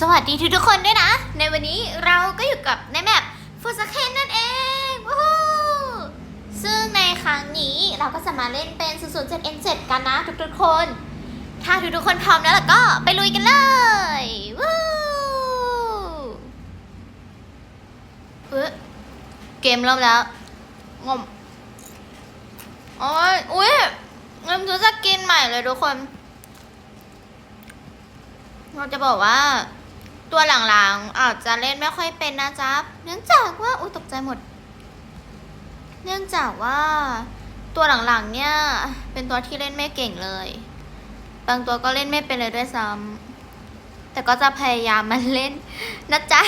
สวัสดีทุกๆคนด้วยนะ ในวันนี้เราก็อยู่กับในแมปฟูสเคนนั่นเองว้าวซึ่งในครั้งนี้เราก็จะมาเล่นเป็น 007N7 กันนะทุกๆคน ถ้าทุกๆคนพร้อมแล้วล่ะก็ไปลุยกันเลยว้าวเอ๊ะเกมเริ่มแล้วงมโอ้ยอุ้ยเริ่มซื้อสกินใหม่เลยทุกคนเราจะบอกว่า ตัวหลังๆอาจจะเล่นไม่ค่อยเป็นนะจ๊ะเนื่องจากว่าอุ้ยตกใจหมด เนื่องจากว่าตัวหลังๆเนี่ย เป็นตัวที่เล่นไม่เก่งเลย บางตัวก็เล่นไม่เป็นเลยด้วยซ้ำแต่ก็จะพยายามมาเล่นนะจ๊ะ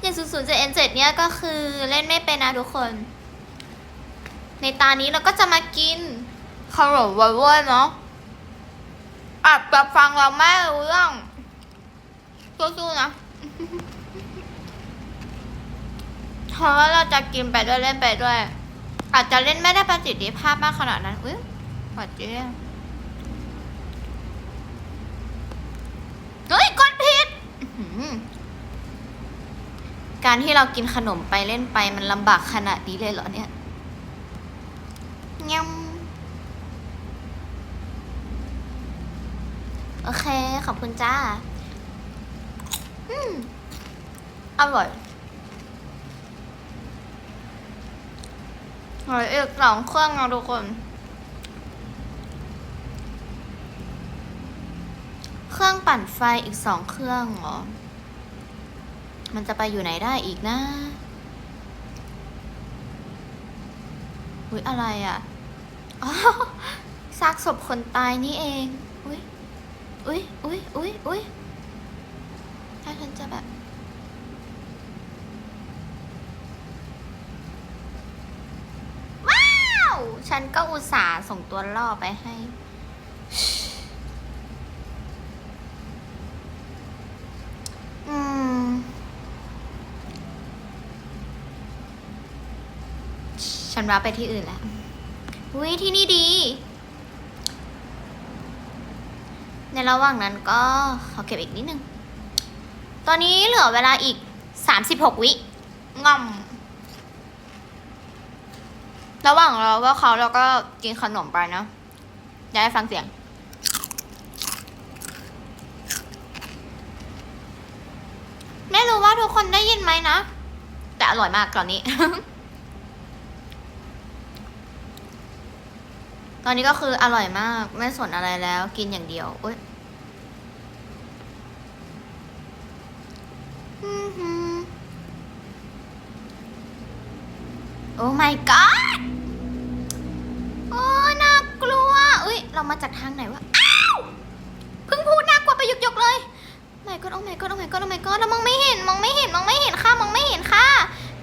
อย่าง0 0 7 N 7เนี่ยก็คือเล่นไม่เป็นนะทุกคน ในตานี้เราก็จะมากินขนมวเวอร์เนาะอาจจะฟังเราไม่รู้เรื่อง สู้ๆนะเพราะว่าเราจะกินไปด้วยเล่นไปด้วย อาจจะเล่นไม่ได้ประสิทธิภาพมากขนาดนั้น อุ้ยปัดเจ๊เฮ้ยกดผิดการที่เรากินขนมไปเล่นไปมันลำบากขนาดนี้เลยเหรอเนี่ยยำโอเค ขอบคุณจ้า อร่อยอร่อยอีกสองเครื่องนะทุกคน เครื่องปั่นไฟอีกสองเครื่องเหรอ มันจะไปอยู่ไหนได้อีกนะ อุ้ยอะไรอะอ๋อซากศพคนตายนี่เอง อุ้ยอุ้ยอุ้ยอุ้ยอุ้ย ถ้าฉันจะแบบว้าว ฉันก็อุตส่าห์ส่งตัวล่อไปให้อืมฉันว่าไปที่อื่นแล้วอุ้ยที่นี่ดี ในระหว่างนั้นก็ขอเก็บอีกนิดนึง ตอนนี้เหลือเวลาอีก 36 วิง่อม ระหว่างเราก็เขาเราก็กินขนมไปนะอยากให้ฟังเสียง ไม่รู้ว่าทุกคนได้ยินไหมนะ แต่อร่อยมากตอนนี้ ตอนนี้ก็คืออร่อยมาก ไม่สนอะไรแล้ว กินอย่างเดียวอุ๊ยอื้อหือ โอ้ my god โอ้ น่ากลัว อุ้ย เรามาจากทางไหนวะ อ้าว เพิ่งพูดน่ากลัวไปหยกๆเลย my god โอ้ my god โอ้ my god โอ้ my god แล้วมองไม่เห็น มองไม่เห็น มองไม่เห็นค่ะ มองไม่เห็นค่ะ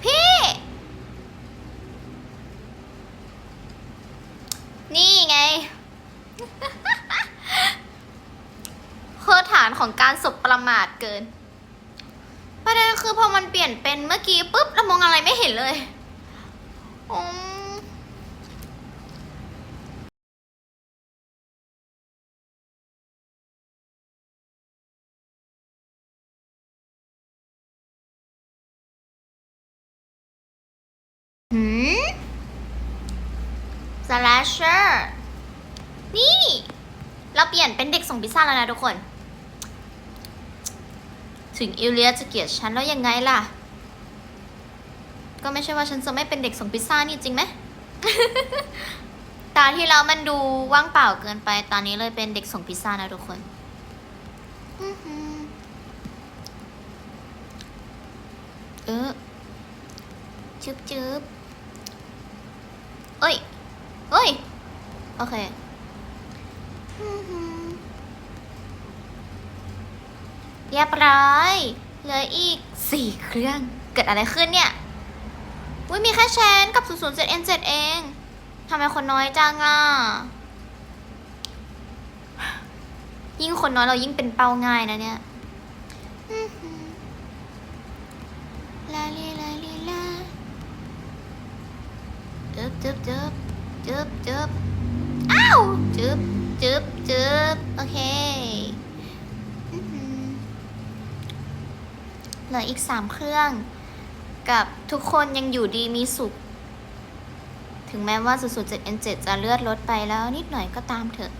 พี่ นี่ไงคือฐานของการสบประมาทเกิน ประเด็นคือพอมันเปลี่ยนเป็นเมื่อกี้ปุ๊บเรามองอะไรไม่เห็นเลยอืมหืมสแลชเชอร์นี่ เราเปลี่ยนเป็นเด็กส่งพิซซ่าแล้วนะทุกคน ถึงอิลเลียจะเกลียดฉันแล้วยังไงล่ะ ก็ไม่ใช่ว่าฉันจะไม่เป็นเด็กส่งพิซซ่านี่จริงไหม ตาที่แล้วมันดูว่างเปล่าเกินไป ตอนนี้เลยเป็นเด็กส่งพิซซ่านะทุกคนอื้อหือเออจึบจึบเอ้ยเฮ้ย โอเคอื้อหือ เรียบร้อยเหลืออีกสี่เครื่อง เกิดอะไรขึ้นเนี่ยอุ้ยมีแค่แชนกับ 007N7 เองทำไมคนน้อยจังอะ ยิ่งคนน้อยเรายิ่งเป็นเป้าง่ายนะเนี่ยลาลีลาลีลาจึบจึบจึบจึบจึบอ้าวจึบจึบจึบโอเค อื เห ลืออีกสามเครื่อง กับทุกคนยังอยู่ดีมีสุข ถึงแม้ว่า 007N7 จะเลือดลดไปแล้วนิดหน่อยก็ตามเถอะ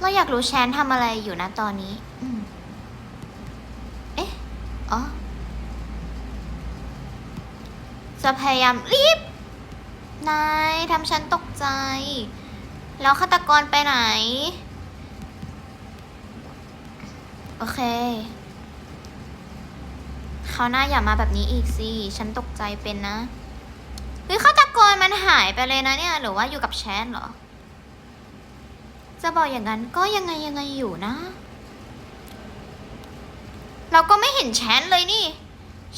เราอยากรู้แชนทำอะไรอยู่นะตอนนี้เอ๊ะ อ๋อ จะพยายามรีบ นายทำฉันตกใจ แล้วฆาตกรไปไหน โอเค เขาวหน้าอย่ามาแบบนี้อีกสิ ฉันตกใจเป็นนะเฮ้ยฆาตะโกรมันหายไปเลยนะเนี่ย หรือว่าอยู่กับแชนเหรอ จะบอกอย่างนั้นก็ยังไงยังไงอยู่นะ เราก็ไม่เห็นแชนเลยนี่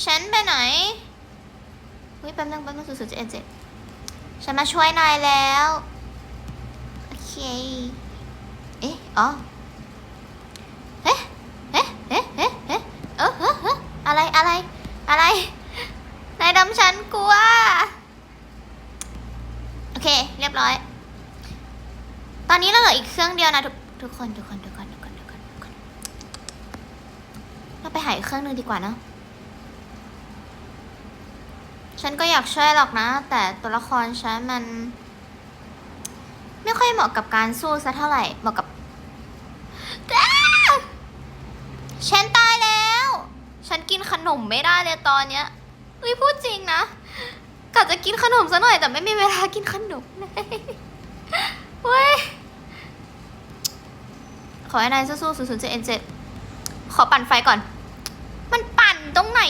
แชนไปไหนเฮ้ยแป๊บนึงแป๊บนึงสุดๆจะเอ็นเจ็ดฉันมาช่วยนายแล้ว โอเค เอ๊ะ อ๋อ เอ๊ะเอ๊ะเอ๊ะเอ๊ะเอเออเอออะไรอะไรอะไรนายดำฉันกลัว โอเค เรียบร้อย ตอนนี้เราเหลืออีกเครื่องเดียวนะทุกทุกคนทุกคนทุกคนทุกคนทุกคนทุกคนเราไปหาอีกเครื่องหนึงดีกว่าเนะฉันก็อยากช่วยหรอกนะ แต่ตัวละครฉันมัน ไม่ค่อยเหมาะกับการสู้สักเท่าไหร่เหมาะกับอ้าฉันตายแล้ว ฉั นกินขนมไม่ได้เลยตอนเนี้ยเฮ้ยพูดจริงนะกะจะกินขนมซะหน่อยแต่ไม่มีเวลากินขนมเลยเว้ยขอให้นายสู้ๆ0 0 7 N7 ขอปั่นไฟก่อน มันปั่นตรงไหน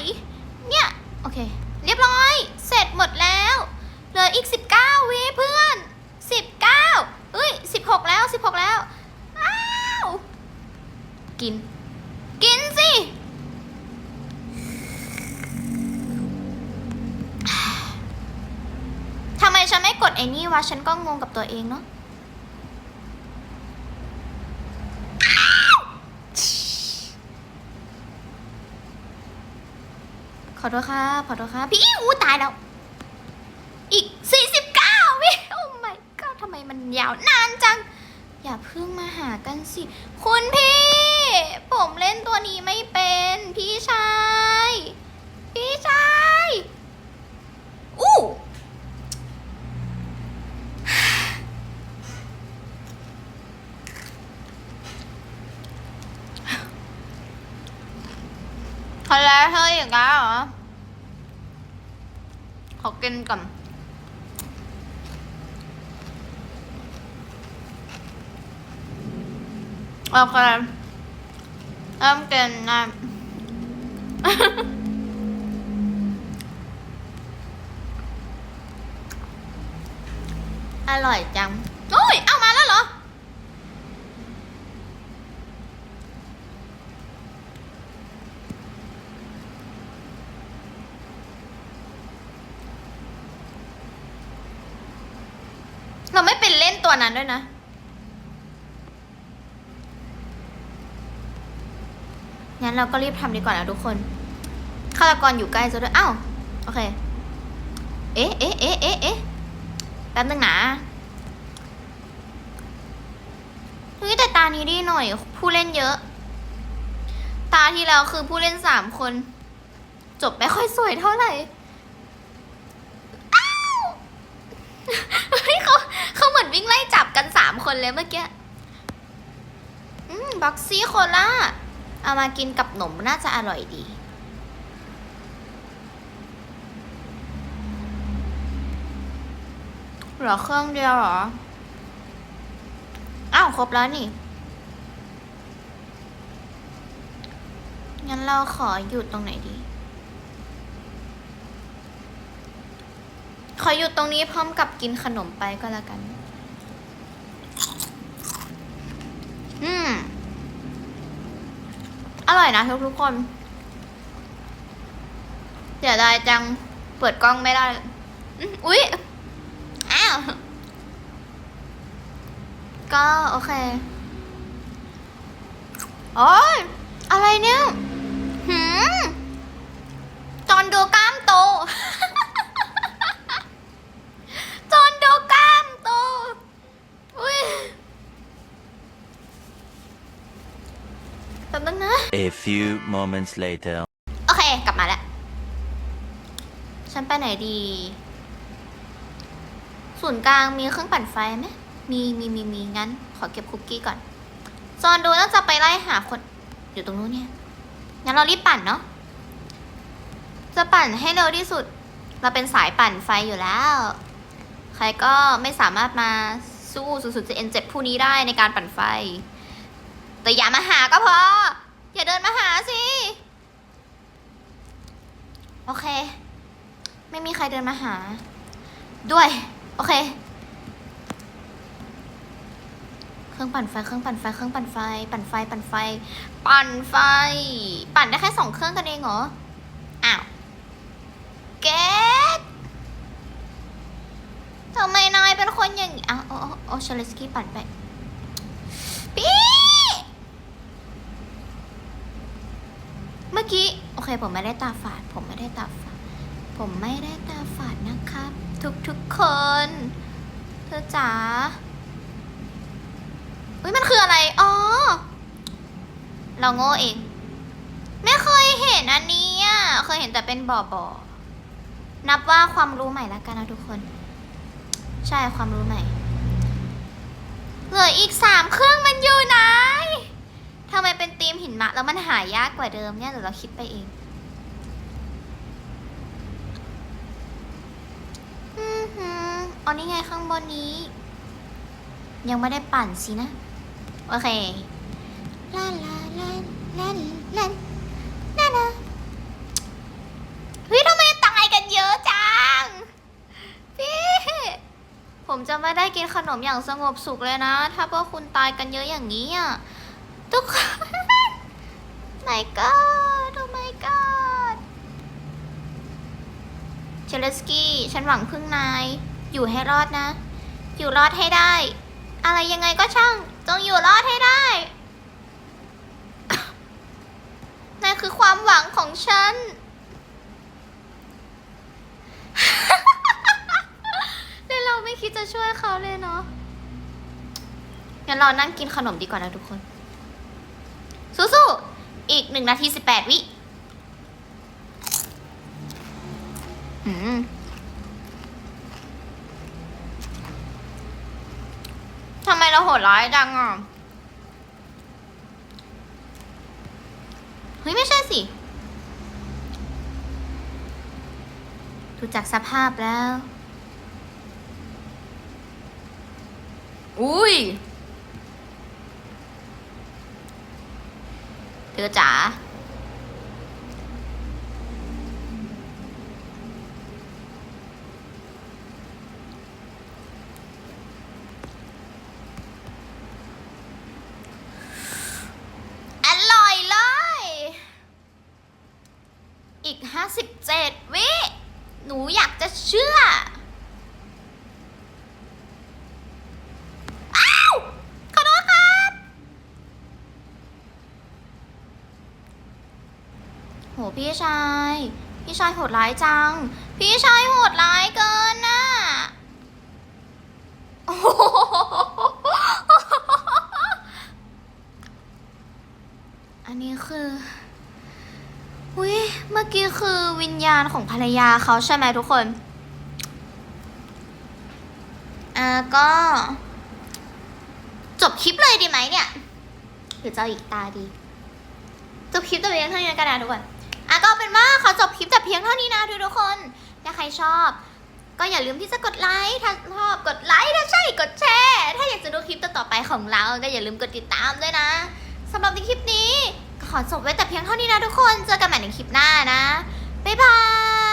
เนี่ย โอเค เรียบร้อย เสร็จหมดแล้ว เหลืออีก19วิเพื่อน19เอ้ย16แล้ว16แล้ว อ้าว กิน ไอ้นี่วะฉันก็งงกับตัวเองเนาะขอโทษครับขอโทษครับพี่อู้ตายแล้ว อีก 49วิโอ้ my god ทำไมมันยาวนานจัง อย่าเพิ่งมาหากันสิ คุณพี่ ผมเล่นตัวนี้ไม่เป็น พี่ชาย พี่ชาย อู้ ทะเลเธ อีกแล้วเหรอขอกินก่อนโอเคเริ่มกินนะอร่อยจัง โอ้ย เอามาแล้วเหรอ เราไม่ เป็นด้วยนะ งั้นเราก็รีบทำดีกว่านะทุกคนฆาตกรอยู่ใกล้จะด้วยอ้าวโอเค เอ๊ะเอ๊ะเอ๊ะเอ๊ะเอ๊ะแป๊บนึงนะเฮ้ยแต่ตานี้ดีหน่อย ผู้เล่นเยอะ ตาที่แล้วคือผู้เล่นสามคน จบไม่ค่อยสวยเท่าไหร่ อ้าว เฮ้ยเขาเขาเหมือนวิ่งไล่จับกันสามคนเลยเมื่อกี้ อืมบ็อกซี่โคล่า เอามากินกับหนมน่าจะอร่อยดี เหลือเครื่องเดียวเหรอ อ้าว ครบแล้วนี่ งั้นเราขอหยุดตรงไหนดี ขอหยุดตรงนี้พร้อมกับกินขนมไปก็แล้วกัน อืม อร่อยนะทุกทุกคน เดี๋ยวได้จัง เปิดกล้องไม่ได้ อุ๊ย อ้าว ก็โอเค โอ้ย อะไรเนี่ยหืมจอนดูกล้ามโต จอนดูกล้ามโต อุ้ย ป๊บนึงนะ A few moments later. โอเค กลับมาแล้ว ฉันไปไหนดี ศูนย์กลางมีเครื่องปั่นไฟไหม มีมีมีมีงั้น ขอเก็บคุกกี้ก่อนจอนดูน่าจะไปไล่หาคน อยู่ตรงนู้นเนี่ย งั้นเรารีบปั่นเนาะ จะปั่นให้เร็วที่สุด เราเป็นสายปั่นไฟอยู่แล้ว ใครก็ไม่สามารถมาสู้สุดๆจะเอ็นเจ็ดผู้นี้ได้ในการปั่นไฟ แต่อย่ามาหาก็พอ อย่าเดินมาหาสิ โอเค ไม่มีใครเดินมาหา ด้วย โอเค เครื่องปั่นไฟ เครื่องปั่นไฟ เครื่องปั่นไฟ ปั่นไฟ ปั่นไฟ ปั่นไฟ ปั่นได้แค่สองเครื่องกันเองเหรอ อ้าว เก๊ตทำไมนายเป็นคนอย่างนี้อ้าวโอ้โอ้โอ้ชาเลสกี้ปั่นไปพี่ เมื่อกี้ โอเค ผมไม่ได้ตาฝาด ผมไม่ได้ตาฝาด ผมไม่ได้ตาฝาดนะครับ ทุกทุกคน เธอจ๋าอุ้ยมันคืออะไร อ๋อ เราโง่เอง ไม่เคยเห็นอันนี้อะ เคยเห็นแต่เป็นบ่อบ่อๆนับว่าความรู้ใหม่ล้วกันนะทุกคน ใช่ความรู้ใหม่ เหลืออีกสามเครื่องมันอยู่ไหน ทำไมเป็นธีมหินมะ แล้วมันหายากกว่าเดิมเนี่ยหรือเราคิดไปเองอือหืออ๋อนี่ไงข้างบนนี้ ยังไม่ได้ปั่นสินะ โอเคลาลาลาลาลาลาลาเฮ้ยทำไมตายกันเยอะจัง พี่ ผมจะไม่ได้กินขนมอย่างสงบสุขเลยนะ ถ้าพวกคุณตายกันเยอะอย่างนี้อะ ทุกคน my god oh my god เชลสกี้ ฉันหวังพึ่งนาย อยู่ให้รอดนะ อยู่รอดให้ได้ อะไรยังไงก็ช่าง จงอยู่รอดให้ได้นั่นคือความหวังของฉันแล้วเราไม่คิดจะช่วยเขาเลยเนาะงั้นเรานั่งกินขนมดีกว่านะทุกคน สู้ๆ อีกหนึ่งนาทีสิบแปดวิอืมทำไมเราโหดร้ายจังอะ เฮ้ย ไม่ใช่สิ ดูจากสภาพแล้ว อุ้ย เธอจ๋า อร่อยเลย อีกห้าสิบเจ็ดวิ หนูอยากจะเชื่อ อ้าว ขอโทษครับ โหพี่ชาย พี่ชายโหดร้ายจัง พี่ชายโหดร้ายเกินน่ะอ้ออันนี้คืออุ้ยเมื่อกี้คือวิญญาณของภรรยาเขาใช่ไหมทุกคนอ่าก็ จบคลิปเลยดีไหมเนี่ยหรือจะอีกตาดีจบคลิปแต่เพียงเท่านี้กันนะทุกคน อะก็เป็นว่าขอจบคลิปแต่เพียงเท่านี้นะทุกคน ถ้าใครชอบ ก็อย่าลืมที่จะกดไลค์ถ้าชอบกดไลค์ถ้าใช่กดแชร์ ถ้าอยากจะดูคลิปต่อๆไปของเรา ก็อย่าลืมกดติดตามด้วยนะสำหรับในคลิปนี้ขอจบไว้แต่เพียงเท่านี้นะทุกคน เจอกันใหม่ในคลิปหน้านะ บ๊ายบาย